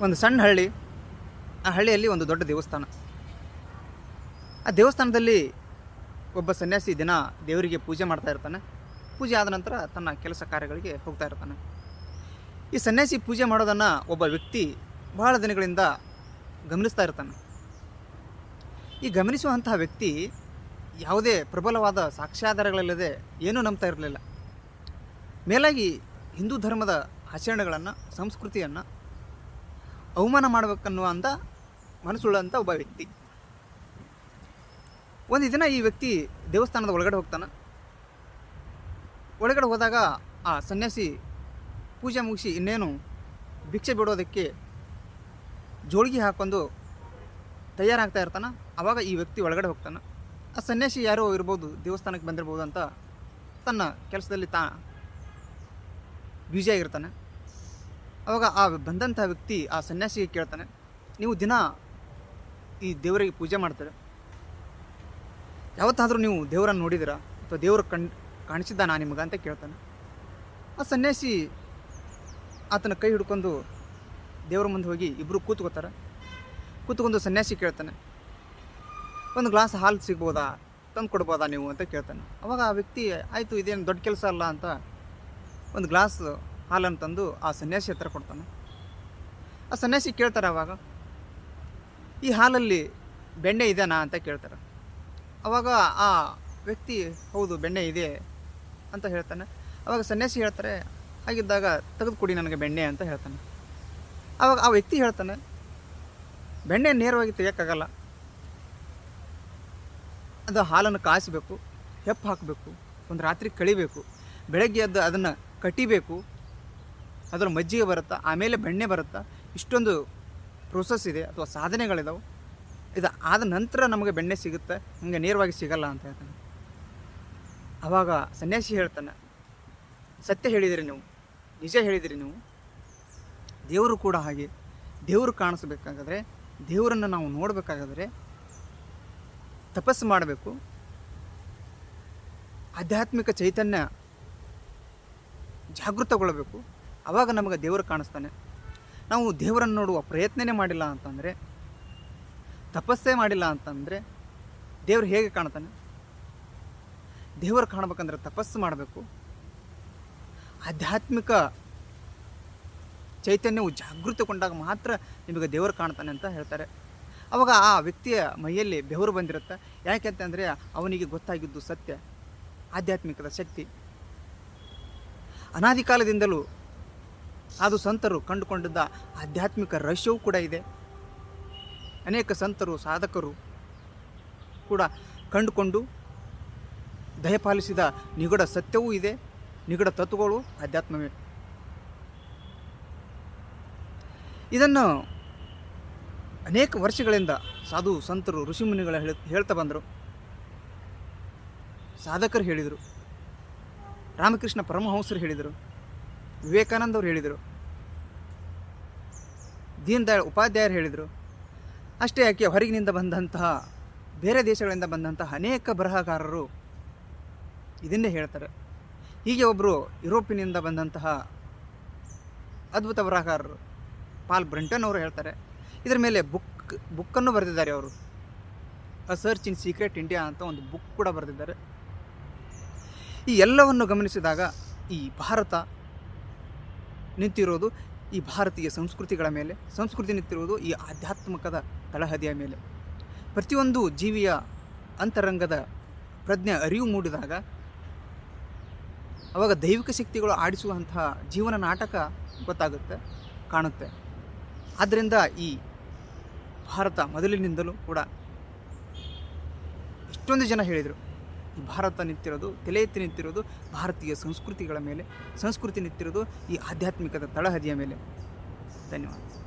ಒಂದು ಸಣ್ಣ ಹಳ್ಳಿ, ಆ ಹಳ್ಳಿಯಲ್ಲಿ ಒಂದು ದೊಡ್ಡ ದೇವಸ್ಥಾನ. ಆ ದೇವಸ್ಥಾನದಲ್ಲಿ ಒಬ್ಬ ಸನ್ಯಾಸಿ ದಿನ ದೇವರಿಗೆ ಪೂಜೆ ಮಾಡ್ತಾ ಇರ್ತಾನೆ. ಪೂಜೆ ಆದ ನಂತರ ತನ್ನ ಕೆಲಸ ಕಾರ್ಯಗಳಿಗೆ ಹೋಗ್ತಾ ಇರ್ತಾನೆ. ಈ ಸನ್ಯಾಸಿ ಪೂಜೆ ಮಾಡೋದನ್ನು ಒಬ್ಬ ವ್ಯಕ್ತಿ ಬಹಳ ದಿನಗಳಿಂದ ಗಮನಿಸ್ತಾ ಇರ್ತಾನೆ. ಈ ಗಮನಿಸುವಂತಹ ವ್ಯಕ್ತಿ ಯಾವುದೇ ಪ್ರಬಲವಾದ ಸಾಕ್ಷ್ಯಾಧಾರಗಳಿಲ್ಲದೆ ಏನೂ ನಂಬ್ತಾ ಇರಲಿಲ್ಲ. ಮೇಲಾಗಿ ಹಿಂದೂ ಧರ್ಮದ ಆಚರಣೆಗಳನ್ನು, ಸಂಸ್ಕೃತಿಯನ್ನು ಅವಮಾನ ಮಾಡಬೇಕನ್ನುವ ಅಂತ ಮನಸ್ಸುಳ್ಳಂಥ ಒಬ್ಬ ವ್ಯಕ್ತಿ. ಒಂದು ದಿನ ಈ ವ್ಯಕ್ತಿ ದೇವಸ್ಥಾನದ ಒಳಗಡೆ ಹೋಗ್ತಾನೆ. ಒಳಗಡೆ ಹೋದಾಗ ಆ ಸನ್ಯಾಸಿ ಪೂಜೆ ಮುಗಿಸಿ ಇನ್ನೇನು ಭಿಕ್ಷೆ ಬಿಡೋದಕ್ಕೆ ಜೋಳಿಗೆ ಹಾಕೊಂಡು ತಯಾರಾಗ್ತಾ ಇರ್ತಾನೆ. ಆವಾಗ ಈ ವ್ಯಕ್ತಿ ಒಳಗಡೆ ಹೋಗ್ತಾನೆ. ಆ ಸನ್ಯಾಸಿ ಯಾರೋ ಇರ್ಬೋದು, ದೇವಸ್ಥಾನಕ್ಕೆ ಬಂದಿರ್ಬೋದು ಅಂತ ತನ್ನ ಕೆಲಸದಲ್ಲಿ ತಾ ಬ್ಯುಸಿ ಆಗಿರ್ತಾನೆ. ಅವಾಗ ಆ ಬಂದಂಥ ವ್ಯಕ್ತಿ ಆ ಸನ್ಯಾಸಿಗೆ ಕೇಳ್ತಾನೆ, ನೀವು ದಿನ ಈ ದೇವರಿಗೆ ಪೂಜೆ ಮಾಡ್ತಾರೆ? ಯಾವತ್ತಾದರೂ ನೀವು ದೇವರನ್ನು ನೋಡಿದಿರಾ ಅಥವಾ ದೇವರು ಕಣ್ ಕಾಣಿಸಿದ್ದಾನಾ ನಿಮಗೆ? ಅಂತ ಕೇಳ್ತಾನೆ. ಆ ಸನ್ಯಾಸಿ ಆತನ ಕೈ ಹಿಡ್ಕೊಂಡು ದೇವರ ಮುಂದೆ ಹೋಗಿ ಇಬ್ಬರು ಕೂತ್ಕೋತಾರೆ. ಕೂತ್ಕೊಂಡು ಸನ್ಯಾಸಿ ಕೇಳ್ತಾನೆ, ಒಂದು ಗ್ಲಾಸ್ ಹಾಲು ಸಿಗ್ಬೋದಾ? ತಂದು ಕೊಡ್ಬೋದಾ ನೀವು? ಅಂತ ಕೇಳ್ತಾನೆ. ಅವಾಗ ಆ ವ್ಯಕ್ತಿ, ಆಯಿತು, ಇದೇನು ದೊಡ್ಡ ಕೆಲಸ ಅಲ್ಲ? ಅಂತ ಒಂದು ಗ್ಲಾಸ್ ಹಾಲನ್ನು ತಂದು ಆ ಸನ್ಯಾಸಿ ಹತ್ರ ಕೊಡ್ತಾನೆ. ಆ ಸನ್ಯಾಸಿ ಕೇಳ್ತಾರೆ ಅವಾಗ, ಈ ಹಾಲಲ್ಲಿ ಬೆಣ್ಣೆ ಇದೆನಾ? ಅಂತ ಕೇಳ್ತಾರೆ. ಅವಾಗ ಆ ವ್ಯಕ್ತಿ, ಹೌದು, ಬೆಣ್ಣೆ ಇದೆ ಅಂತ ಹೇಳ್ತಾನೆ. ಅವಾಗ ಸನ್ಯಾಸಿ ಹೇಳ್ತಾರೆ, ಹಾಗಿದ್ದಾಗ ತೆಗೆದು ಕೊಡಿ ನನಗೆ ಬೆಣ್ಣೆ ಅಂತ ಹೇಳ್ತಾನೆ. ಅವಾಗ ಆ ವ್ಯಕ್ತಿ ಹೇಳ್ತಾನೆ, ಬೆಣ್ಣೆ ನೇರವಾಗಿ ತೆಗಿಯೋಕ್ಕಾಗಲ್ಲ. ಅದು ಹಾಲನ್ನು ಕಾಯಿಸಬೇಕು, ಹೆಪ್ಪು ಹಾಕಬೇಕು, ಒಂದು ರಾತ್ರಿ ಕಳಿಬೇಕು, ಬೆಳಗ್ಗೆ ಎದ್ದು ಅದನ್ನು ಕಟ್ಟಿಬೇಕು ಅದರ ಮಜ್ಜಿಗೆ ಬರುತ್ತಾ, ಆಮೇಲೆ ಬೆಣ್ಣೆ ಬರುತ್ತಾ, ಇಷ್ಟೊಂದು ಪ್ರೋಸೆಸ್ ಇದೆ ಅಥವಾ ಸಾಧನೆಗಳಿದಾವೆ. ಇದು ಆದ ನಂತರ ನಮಗೆ ಬೆಣ್ಣೆ ಸಿಗುತ್ತೆ, ನಮಗೆ ನೇರವಾಗಿ ಸಿಗಲ್ಲ ಅಂತ ಹೇಳ್ತಾನೆ. ಆವಾಗ ಸನ್ಯಾಸಿ ಹೇಳ್ತಾನೆ, ಸತ್ಯ ಹೇಳಿದಿರಿ ನೀವು, ನಿಜ ಹೇಳಿದಿರಿ ನೀವು. ದೇವರು ಕೂಡ ಹಾಗೆ, ದೇವರು ಕಾಣಿಸ್ಬೇಕಾದ್ರೆ ದೇವರನ್ನು ನಾವು ನೋಡಬೇಕಾದ್ರೆ ತಪಸ್ಸು ಮಾಡಬೇಕು. ಆಧ್ಯಾತ್ಮಿಕ ಚೈತನ್ಯ ಜಾಗೃತಗೊಳ್ಳಬೇಕು. ಆವಾಗ ನಮಗೆ ದೇವರು ಕಾಣಿಸ್ತಾನೆ. ನಾವು ದೇವರನ್ನು ನೋಡುವ ಪ್ರಯತ್ನನೇ ಮಾಡಿಲ್ಲ ಅಂತಂದರೆ, ತಪಸ್ಸೇ ಮಾಡಿಲ್ಲ ಅಂತಂದರೆ ದೇವರು ಹೇಗೆ ಕಾಣ್ತಾನೆ? ದೇವರು ಕಾಣಬೇಕಂದ್ರೆ ತಪಸ್ಸು ಮಾಡಬೇಕು. ಆಧ್ಯಾತ್ಮಿಕ ಚೈತನ್ಯವು ಜಾಗೃತಗೊಂಡಾಗ ಮಾತ್ರ ನಿಮಗೆ ದೇವರು ಕಾಣ್ತಾನೆ ಅಂತ ಹೇಳ್ತಾರೆ. ಅವಾಗ ಆ ವ್ಯಕ್ತಿಯ ಮೈಯಲ್ಲಿ ಬೆವರು ಬಂದಿರುತ್ತೆ. ಯಾಕೆಂತಂದರೆ ಅವನಿಗೆ ಗೊತ್ತಾಗಿದ್ದು ಸತ್ಯ, ಆಧ್ಯಾತ್ಮಿಕದ ಶಕ್ತಿ. ಅನಾದಿ ಕಾಲದಿಂದಲೂ ಸಾಧು ಸಂತರು ಕಂಡುಕೊಂಡಿದ್ದ ಆಧ್ಯಾತ್ಮಿಕ ರಹಸ್ಯವೂ ಕೂಡ ಇದೆ. ಅನೇಕ ಸಂತರು, ಸಾಧಕರು ಕೂಡ ಕಂಡುಕೊಂಡು ದಯಪಾಲಿಸಿದ ನಿಗಡ ಸತ್ಯವೂ ಇದೆ ನಿಗಡ ತತ್ವಗಳು ಆಧ್ಯಾತ್ಮವೇ. ಇದನ್ನು ಅನೇಕ ವರ್ಷಗಳಿಂದ ಸಾಧು ಸಂತರು ಋಷಿಮುನಿಗಳು ಹೇಳ, ಹೇಳ್ತಾ ಬಂದರು. ಸಾಧಕರು ಹೇಳಿದರು. ರಾಮಕೃಷ್ಣ ಪರಮಹಂಸರು ಹೇಳಿದರು. ವಿವೇಕಾನಂದ ಅವರು ಹೇಳಿದರು. ದೀನ್ ದಯಾಳ್ ಉಪಾಧ್ಯಾಯರು ಹೇಳಿದರು. ಅಷ್ಟೇ ಯಾಕೆ ಹೊರಗಿನಿಂದ ಬಂದಂತಹ, ಬೇರೆ ದೇಶಗಳಿಂದ ಬಂದಂತಹ ಅನೇಕ ಬರಹಗಾರರು ಇದನ್ನೇ ಹೇಳ್ತಾರೆ. ಹೀಗೆ ಒಬ್ಬರು ಯುರೋಪಿನಿಂದ ಬಂದಂತಹ ಅದ್ಭುತ ಬರಹಗಾರರು ಪಾಲ್ ಬ್ರಂಟನ್ ಅವರು ಹೇಳ್ತಾರೆ. ಇದರ ಮೇಲೆ ಬುಕ್, ಬುಕ್ಕನ್ನು ಬರೆದಿದ್ದಾರೆ ಅವರು. A search in secret India ಅಂತ ಒಂದು ಬುಕ್ ಕೂಡ ಬರೆದಿದ್ದಾರೆ. ಈ ಎಲ್ಲವನ್ನು ಗಮನಿಸಿದಾಗ ಈ ಭಾರತ ನಿಂತಿರೋದು ಈ ಭಾರತೀಯ ಸಂಸ್ಕೃತಿಗಳ ಮೇಲೆ. ಸಂಸ್ಕೃತಿ ನಿಂತಿರುವುದು ಈ ಆಧ್ಯಾತ್ಮಕದ ತಳಹದಿಯ ಮೇಲೆ. ಪ್ರತಿಯೊಂದು ಜೀವಿಯ ಅಂತರಂಗದ ಪ್ರಜ್ಞೆ ಅರಿವು ಮೂಡಿದಾಗ ಅವಾಗ ದೈವಿಕ ಶಕ್ತಿಗಳು ಆಡಿಸುವಂತಹ ಜೀವನ ನಾಟಕ ಗೊತ್ತಾಗುತ್ತೆ, ಕಾಣುತ್ತೆ. ಆದ್ದರಿಂದ ಈ ಭಾರತ ಮೊದಲಿನಿಂದಲೂ ಕೂಡ ಎಷ್ಟೊಂದು ಜನ ಹೇಳಿದರು ಭಾರತ ನಿಂತಿರೋದು, ತಲೆ ಎತ್ತಿ ನಿಂತಿರೋದು ಭಾರತೀಯ ಸಂಸ್ಕೃತಿಗಳ ಮೇಲೆ, ಸಂಸ್ಕೃತಿ ನಿಂತಿರೋದು ಈ ಆಧ್ಯಾತ್ಮಿಕದ ತಳಹದಿಯ ಮೇಲೆ. ಧನ್ಯವಾದ.